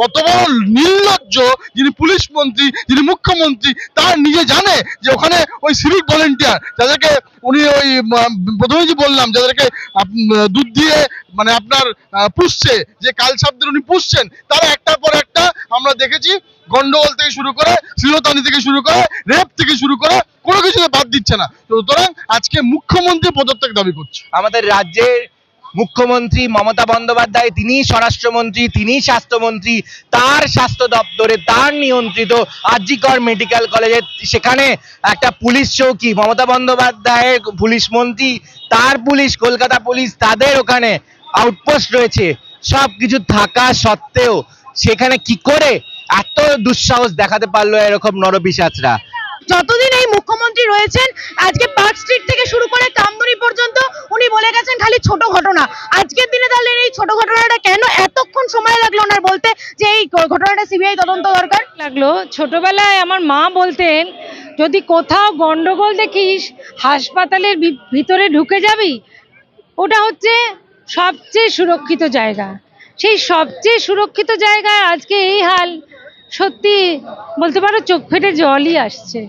কত বড় নির্লজ্জ যিনি পুলিশ মন্ত্রী, যিনি মুখ্যমন্ত্রী, তার নিজে জানে যে ওখানে ওই সিভিক ভলেন্টিয়ার যাদেরকে উনি ওই প্রথমে যে বললাম, যাদেরকে দুধ দিয়ে মানে আপনার পুষছে, যে কালসাপদের উনি পুষছেন, তারা একটার পর একটা আমরা দেখেছি, গন্ডগোল থেকে শুরু করে, শ্লীলতানি থেকে শুরু করে রেপ থেকে শুরু করে, কোনো কিছুতে বাদ দিচ্ছে না। সুতরাং আজকে মুখ্যমন্ত্রী পদত্যাগ দাবি করছে। আমাদের রাজ্যের মুখ্যমন্ত্রী মমতা বন্দ্যোপাধ্যায়, তিনি স্বরাষ্ট্রমন্ত্রী, তিনি স্বাস্থ্যমন্ত্রী, তার স্বাস্থ্য দপ্তরে তার নিয়ন্ত্রিত আরজিকর মেডিকেল কলেজে সেখানে একটা পুলিশ চৌকি মমতা বন্দ্যোপাধ্যায়ের পুলিশ মন্ত্রী, তার পুলিশ, কলকাতা পুলিশ, তাদের ওখানে আউটপোস্ট রয়েছে। সব কিছু থাকা সত্ত্বেও সেখানে কি করে এত দুঃসাহস দেখাতে পারল এরকম নরপিসাচরা যতদিন এই মুখ্যমন্ত্রী রয়েছেন, আজকে পার্ক স্ট্রিট থেকে শুরু করে কামদুনি পর্যন্ত উনি বলে গেছেন খালি ছোট ঘটনা। আজকের দিনে তাহলে এই ছোট ঘটনাটা কেন এতক্ষণ সময় লাগল ওনার বলতে যে এই ঘটনাটা সিবিআই তদন্ত দরকার? লাগল। ছোটবেলায় আমার মা বলতেন, যদি কোথাও গন্ডগোল দেখিস, হাসপাতালের ভিতরে ঢুকে যাবি, ওটা হচ্ছে সবচেয়ে সুরক্ষিত জায়গা। সেই সবচেয়ে সুরক্ষিত জায়গায় আজকে এই হাল। সত্যি বলতে পারো, চোখ ফেটে জলই আসছে।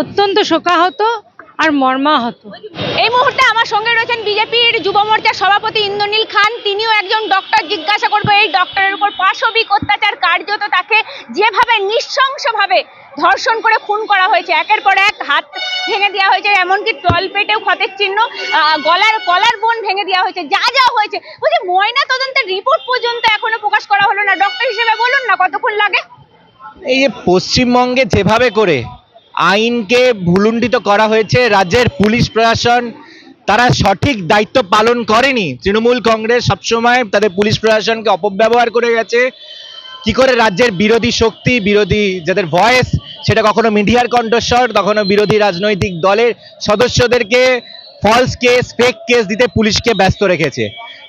অত্যন্ত শোকাহত আর মর্মাহত। এই মুহূর্তে আমার সঙ্গে রয়েছেন বিজেপির যুব মোর্চার সভাপতি ইন্দ্রনীল খান। তিনিও একজন ডক্টর জিজ্ঞাসা করব এই ডক্টরের উপর পাশবিক অত্যাচার কার্যত তাকে যেভাবে নৃশংসভাবে ধর্ষণ করে খুন করা হয়েছে, একের পর এক হাত ভেঙে দেওয়া হয়েছে, এমনকি তল পেটেও ক্ষতের চিহ্ন গলার কলার বোন ভেঙে দেওয়া হয়েছে, যা যা হয়েছে। বলছি, ময়না তদন্তের রিপোর্ট পর্যন্ত এখনও প্রকাশ করা হলো না। ডক্টর হিসেবে বলুন না কতক্ষণ লাগে। এই যে পশ্চিমবঙ্গে যেভাবে করে আইনকে ভুলুণ্ঠিত করা হয়েছে, রাজ্যের পুলিশ প্রশাসন তারা সঠিক দায়িত্ব পালন করেনি। তৃণমূল কংগ্রেস সবসময় তাদের পুলিশ প্রশাসনকে অপব্যবহার করে গেছে। কি করে রাজ্যের বিরোধী শক্তি, বিরোধী যাদের ভয়েস সেটা কখনো মিডিয়ার কণ্ঠস্বর, কখনো বিরোধী রাজনৈতিক দলের সদস্যদেরকে ফলস কেস ফেক কেস দিতে পুলিশকে ব্যস্ত রেখেছে।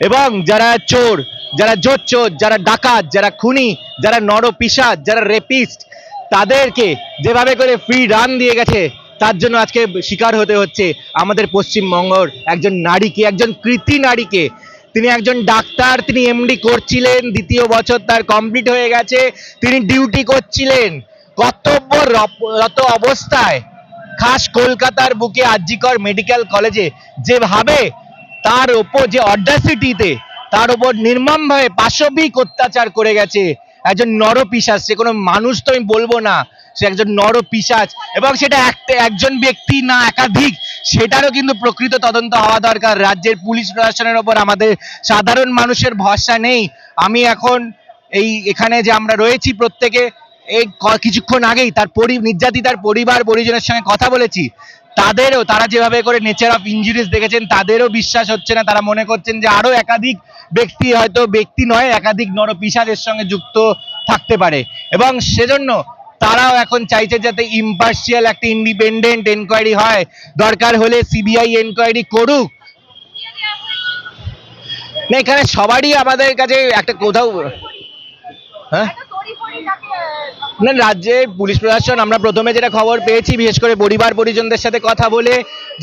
এবং যারা চোর, যারা জোর চোর যারা ডাকাত, যারা খুনি, যারা নরপিসাজ, যারা রেপিস্ট তাদেরকে যেভাবে করে ফ্রি রান দিয়ে গেছে, তার জন্য আজকে শিকার হতে হচ্ছে আমাদের পশ্চিমবঙ্গর একজন নারীকে, একজন কৃতি নারীকে। তিনি একজন ডাক্তার, তিনি এমডি করছিলেন, দ্বিতীয় বছর তার কমপ্লিট হয়ে গেছে, তিনি ডিউটি করছিলেন। কর্তব্যরত অবস্থায় খাস কলকাতার বুকে আরজিকর মেডিকেল কলেজে যেভাবে তার ওপর যে অডাসিটিতে তার ওপর নির্মমভাবে পাশবিক অত্যাচার করে গেছে, একজন নরপিশাচ সে কোনো মানুষ তো আমি বলব না, সে একজন নরপিশাচ এবং সেটা একজন ব্যক্তি না একাধিক, সেটারও কিন্তু প্রকৃত তদন্ত হওয়া দরকার। রাজ্যের পুলিশ প্রশাসনের ওপর আমাদের সাধারণ মানুষের ভরসা নেই। আমি এখন এই এখানে যে আমরা রয়েছি প্রত্যেকে এই কিছুক্ষণ আগেই তার পরি নির্যাতিতার পরিবার, পরিজনের সঙ্গে কথা বলেছি। তাদেরও, তারা যেভাবে করে নেচার অফ ইঞ্জুরিজ দেখেছেন, তাদেরও বিশ্বাস হচ্ছে না। তারা মনে করছেন যে আরও একাধিক ব্যক্তি হয়তো ব্যক্তি নয়, একাধিক নরপিসাজের সঙ্গে যুক্ত থাকতে পারে। এবং সেজন্য তারাও এখন চাইছে যাতে ইম্পার্শিয়াল একটা ইন্ডিপেন্ডেন্ট এনকোয়ারি হয়। দরকার হলে সিবিআই এনকোয়ারি করুক। না, এখানে সবারই আমাদের কাছে একটা কোথাও হ্যাঁ? না রাজ্যে পুলিশ প্রশাসন, আমরা প্রথমে যেটা খবর পেয়েছি, বিশেষ করে পরিবার পরিজনদের সাথে কথা বলে,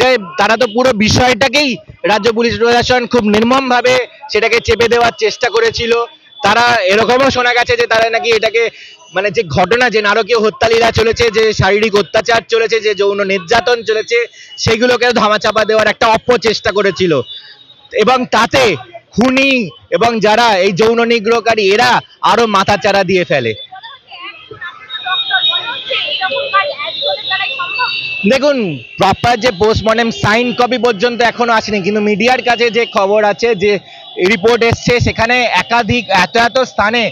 যে তারা তো পুরো বিষয়টাকেই রাজ্য পুলিশ প্রশাসন খুব নির্মমভাবে সেটাকে চেপে দেওয়ার চেষ্টা করেছিল। তারা এরকমও শোনা গেছে যে তারা নাকি এটাকে মানে যে ঘটনা, যে নারকীয় হত্যালীলা চলেছে, যে শারীরিক অত্যাচার চলেছে, যে যৌন নির্যাতন চলেছে সেগুলোকে ধামাচাপা দেওয়ার একটা অপচেষ্টা করেছিল। এবং তাতে খুনি এবং যারা এই যৌন নিগ্রহকারী, এরা আরও মাথাচাড়া দিয়ে ফেলে। দেখুন প্রপার যে পোস্টমর্টেম সাইন কপি পর্যন্ত এখনও আসেনি, কিন্তু মিডিয়ার কাছে যে খবর আছে, যে রিপোর্ট এসছে, সেখানে একাধিক এত এত স্থানে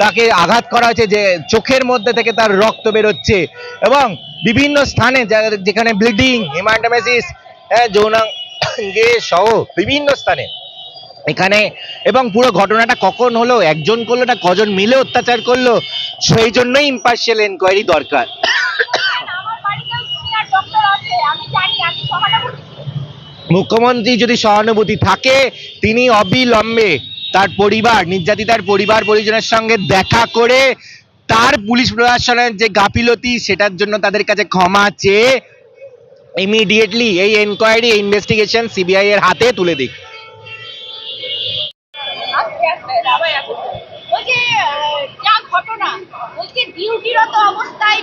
তাকে আঘাত করা হয়েছে যে চোখের মধ্যে থেকে তার রক্ত বেরোচ্ছে এবং বিভিন্ন স্থানে যেখানে ব্লিডিং হিমাটামেসিস হ্যাঁ যৌনাঙ্গে সহ বিভিন্ন স্থানে এখানে, এবং পুরো ঘটনাটা কখন হলো, একজন করল না কজন মিলে অত্যাচার করল, সেই জন্যই ইম্পার্শিয়াল এনকোয়ারি দরকার। মুখ্যমন্ত্রী যদি সহানুভূতি থাকে, তিনি অবিলম্বে তার পরিবার, নির্যাতিতার পরিবার, পরিজনের সঙ্গে দেখা করে তার পুলিশ প্রশাসনের যে গাফিলতি, সেটার জন্য তাদের কাছে ক্ষমা চেয়ে ইমিডিয়েটলি এই এনকোয়ারি ইনভেস্টিগেশন সিবিআই এর হাতে তুলে দিক বলছি যা ঘটনা মৃত অবস্থায়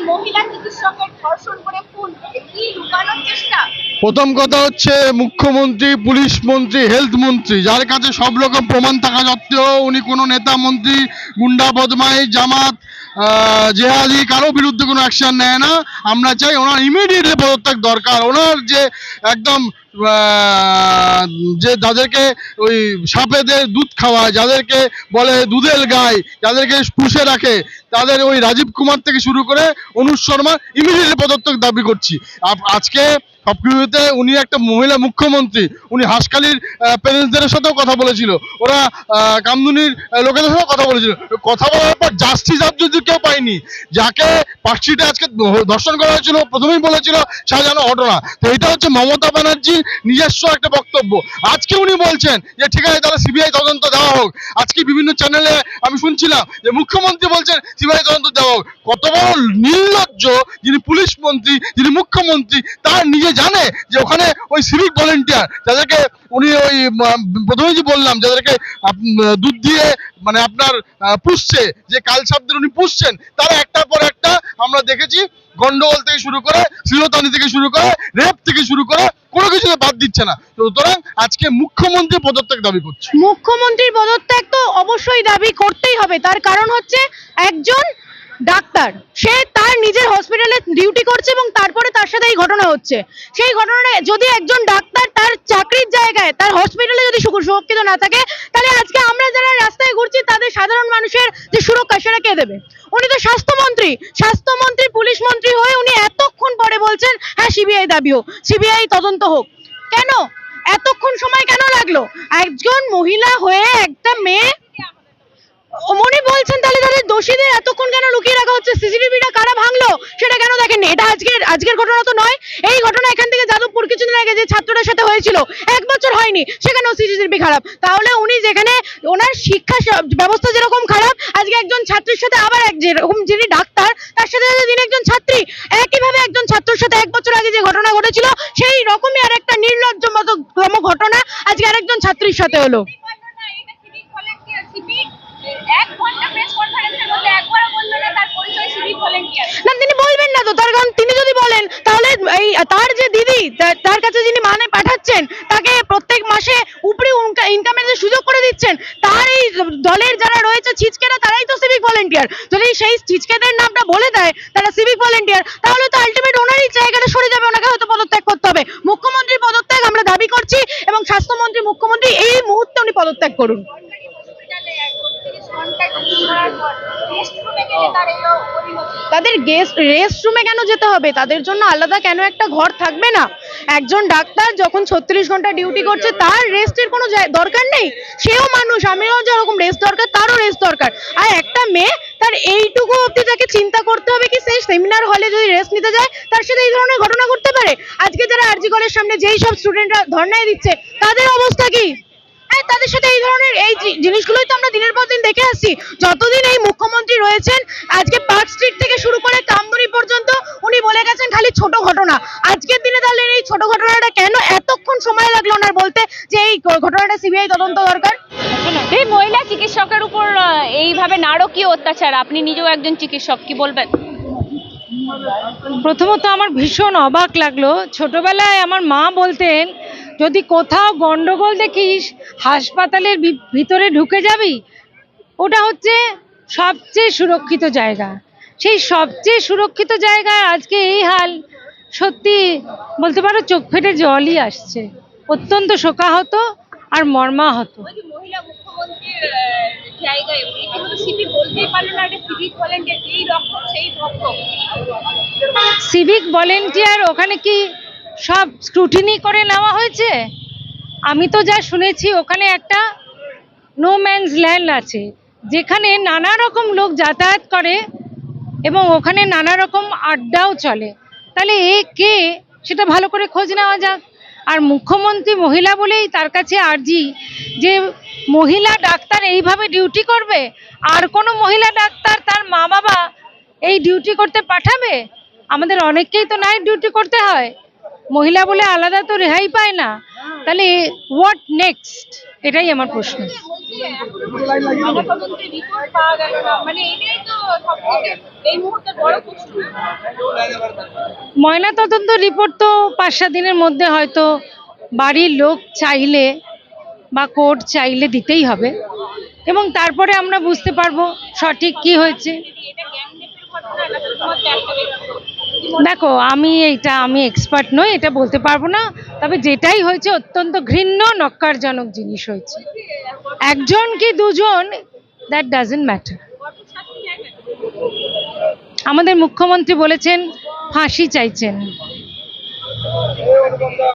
প্রথম কথা হচ্ছে মুখ্যমন্ত্রী, পুলিশ মন্ত্রী, হেলথ মন্ত্রী, যার কাছে সব রকম প্রমাণ থাকা সত্ত্বেও উনি কোনো নেতা, মন্ত্রী, গুন্ডা বদমাই জামাত জেহাদি কারও বিরুদ্ধে কোনো অ্যাকশন নেয় না। আমরা চাই ওনার ইমিডিয়েটলি পদত্যাগ দরকার। ওনার যে একদম যে যাদেরকে ওই সাপেদের দুধ খাওয়ায়, যাদেরকে বলে দুধের গায় যাদেরকে পুষে রাখে তাদের ওই রাজীব কুমার থেকে শুরু করে অনুজ শর্মা ইমিডিয়েটলি পদত্যাগ দাবি করছি। আজকে সবকিছুতে উনি একটা মহিলা মুখ্যমন্ত্রী, উনি হাসখালির প্যারেন্টসদের সাথেও কথা বলেছিল। ওরা কামদুনির লোকেদের সাথেও কথা বলেছিল। কথা বলার পর জাস্টিস যদি কেউ পায়নি, যাকে পার্কস্ট্রিটে আজকে ধর্ষণ করা হয়েছিল প্রথমেই বলেছিল সাজানো ঘটনা। তো এটা হচ্ছে মমতা ব্যানার্জির নিজস্ব একটা বক্তব্য। আজকে উনি বলছেন যে, ঠিক আছে, তাহলে সিবিআই তদন্ত দেওয়া হোক। আজকে বিভিন্ন চ্যানেলে আমি শুনছিলাম যে, মুখ্যমন্ত্রী বলছেন সিবিআই তদন্ত কত বড় নির্লজ্জ যিনি পুলিশ মন্ত্রী, যিনি মুখ্যমন্ত্রী, তার নিজে জানে যে ওখানে ওই সিভিক ভলেন্টিয়ার যাদেরকে উনি ওই প্রথমেই যে বললাম, যাদেরকে দুধ দিয়ে মানে আপনার পুষছে, যে কালসাপদের উনি পুষছেন, তারা একটার পর একটা আমরা দেখেছি, গন্ডগোল থেকে শুরু করে শ্লীলতানি থেকে শুরু করে, রেপ থেকে শুরু করে কোনো কিছুতে বাদ দিচ্ছে না। সুতরাং আজকে মুখ্যমন্ত্রী পদত্যাগ দাবি করছে। মুখ্যমন্ত্রীর পদত্যাগ তো অবশ্যই দাবি করতেই হবে। তার কারণ হচ্ছে একজন ডাক্তার। সে তার নিজের হসপিটালে ডিউটি করছে এবং তারপরে তার সাথে এই ঘটনা হচ্ছে। সেই ঘটনাটা যদি একজন ডাক্তার তার জায়গায় তার হসপিটালে যদি সুরক্ষিত না থাকে, তাহলে আজকে আমরা যারা রাস্তায় ঘুরছি, তাদের সাধারণ মানুষের যে সুরক্ষা, সেটা কে দেবে? উনি তো স্বাস্থ্যমন্ত্রী। স্বাস্থ্যমন্ত্রী, পুলিশ মন্ত্রী হয়ে উনি এতক্ষণ পরে বলছেন হ্যাঁ সিবিআই দাবি হোক, সিবিআই তদন্ত হোক। কেন? এতক্ষণ সময় কেন লাগল? একজন মহিলা হয়ে একটা মেয়ে তাহলে এতক্ষণ কেন লুকিয়ে রাখা হচ্ছে? সিসিটিভিটা কারা ভাঙলো? সেটা কেন দেখেননি? এটা আজকের আজকের ঘটনা তো নয়। এই ঘটনা এখান থেকে যাদবপুর কিছুদিন আগে যে ছাত্রটার সাথে হয়েছিল, এক বছর হয়নি, সেখানেও সিসিটিভি খারাপ। তাহলে উনি যেখানে, ওনার শিক্ষা ব্যবস্থা যেরকম খারাপ, আজকে একজন ছাত্রীর সাথে আবার এক যেরকম যিনি ডাক্তার, তার সাথে তিনি একজন ছাত্রী, একইভাবে একজন ছাত্রের সাথে এক বছর আগে যে ঘটনা ঘটেছিল, সেই রকমই আর একটা নির্লজ্জ মতো ঘটনা আজকে আরেকজন ছাত্রীর সাথে হলো এই ঘটনা, এটা civic volunteer, civic, এক ঘণ্টা প্রেস কনফারেন্সের মধ্যে একবারও বলল না তার পরিচয় সিভিক ভলেন্টিয়ার না তিনি বলবেন না তো তার কারণ তিনি যদি বলেন তাহলে এই তার যে দিদি তা- তার কাছে যিনি মানে পাঠাচ্ছেন তাকে প্রত্যেক মাসে উপরে ইনকামের যে সুযোগ করে দিচ্ছেন তার এই দলের যারা রয়েছে ছিচকেরা তারাই তো সিভিক ভলেন্টিয়ার যদি সেই ছিচকেদের নামটা বলে দেয় তারা সিভিক ভলেন্টিয়ার তাহলে তো আলটিমেট ওনারই জায়গাটা সরে যাবে ওনাকে হয়তো পদত্যাগ করতে হবে মুখ্যমন্ত্রীর পদত্যাগ আমরা দাবি করছি এবং স্বাস্থ্যমন্ত্রী মুখ্যমন্ত্রী এই মুহূর্তে উনি পদত্যাগ করুন সরকারি হসপিটালে একত্রিশ ঘণ্টা ডিউটি করার পর রেস্ট রুমে গেলে তার এই পরিণতি তাদের গেস্ট রেস্ট রুমে কেন যেতে হবে? তাদের জন্য আলাদা কেন একটা ঘর থাকবে না? একজন ডাক্তার যখন ছত্রিশ ঘণ্টা ডিউটি করছে, তার রেস্টের কোনো দরকার নেই? সেও মানুষ, আমিও যেরকম রেস্ট দরকার, তারও রেস্ট দরকার। আর একটা মেয়ে, তার এইটুকু অবধি তাকে চিন্তা করতে হবে কি, সেই সেমিনার হলে যদি রেস্ট নিতে যায়, তার সাথে এই ধরনের ঘটনা ঘটতে পারে? আজকে যারা আরজি কলের সামনে যেই সব স্টুডেন্টরা ধর্নায় দিচ্ছে, তাদের অবস্থা কি? তাদের সাথে এই ধরনের এই জিনিসগুলোই তো আমরা দিনের পর দিন দেখে আসছি। যতদিন এই মুখ্যমন্ত্রী রয়েছেন আজকে পার্ক স্ট্রিট থেকে শুরু করে কামদুনি পর্যন্ত উনি বলে গেছেন খালি ছোট ঘটনা। আজকের দিনে তাহলে এই ছোট ঘটনাটা কেন এতক্ষণ সময় লাগল ওনার বলতে যে এই ঘটনাটা সিবিআই তদন্ত দরকার? এই মহিলা চিকিৎসকের উপর এইভাবে নারকীয় অত্যাচার। আপনি নিজেও একজন চিকিৎসক কি বলবেন? প্রথমত আমার ভীষণ অবাক লাগল। ছোটবেলায় আমার মা বলতেন যদি কোথাও গন্ডগোল দেখিস হাসপাতালের ভিতরে ঢুকে যাবি ওটা হচ্ছে সবচেয়ে সুরক্ষিত জায়গা। সেই সবচেয়ে সুরক্ষিত জায়গায় আজকে এই হাল সত্যি বলতে পারো চোখ ফেটে জলই আসছে। অত্যন্ত শোকাহত আর মর্মাহত। সিভিক ভলেন্টিয়ার ওখানে কি সব স্ক্রুটিনি করে নেওয়া হয়েছে। আমি তো যা শুনেছি, ওখানে একটা নো ম্যানস ল্যান্ড আছে, যেখানে নানা রকম লোক যাতায়াত করে এবং ওখানে নানা রকম আড্ডাও চলে। তাহলে এ কে? সেটা ভালো করে খোঁজ নেওয়া যাক। আর মুখ্যমন্ত্রী মহিলা বলেই তার কাছে আর্জি যে মহিলা ডাক্তার এইভাবে ডিউটি করবে? আর কোনো মহিলা ডাক্তার তার মা বাবা এই ডিউটি করতে পাঠাবে? আমাদের অনেককেই তো নাইট ডিউটি করতে হয়। মহিলা বলে আলাদা তো রেহাই পায় না। তাহলে হোয়াট নেক্সট এটাই আমার প্রশ্ন। ময়না তদন্ত রিপোর্ট তো পাঁচ সাত দিনের মধ্যে হয়তো বাড়ির লোক চাইলে বা কোর্ট চাইলে দিতেই হবে। এবং তারপরে আমরা বুঝতে পারব সঠিক কি হয়েছে। দেখো, আমি এটা আমি এক্সপার্ট নই, এটা বলতে পারব না, তবে যেটাই হয়েছে অত্যন্ত ঘৃণ্য, নক্কারজনক জিনিস হয়েছে। একজন কি দুজন দ্যাট ডাজেন্ট ম্যাটার আমাদের মুখ্যমন্ত্রী বলেছেন, ফাঁসি চাইছেন।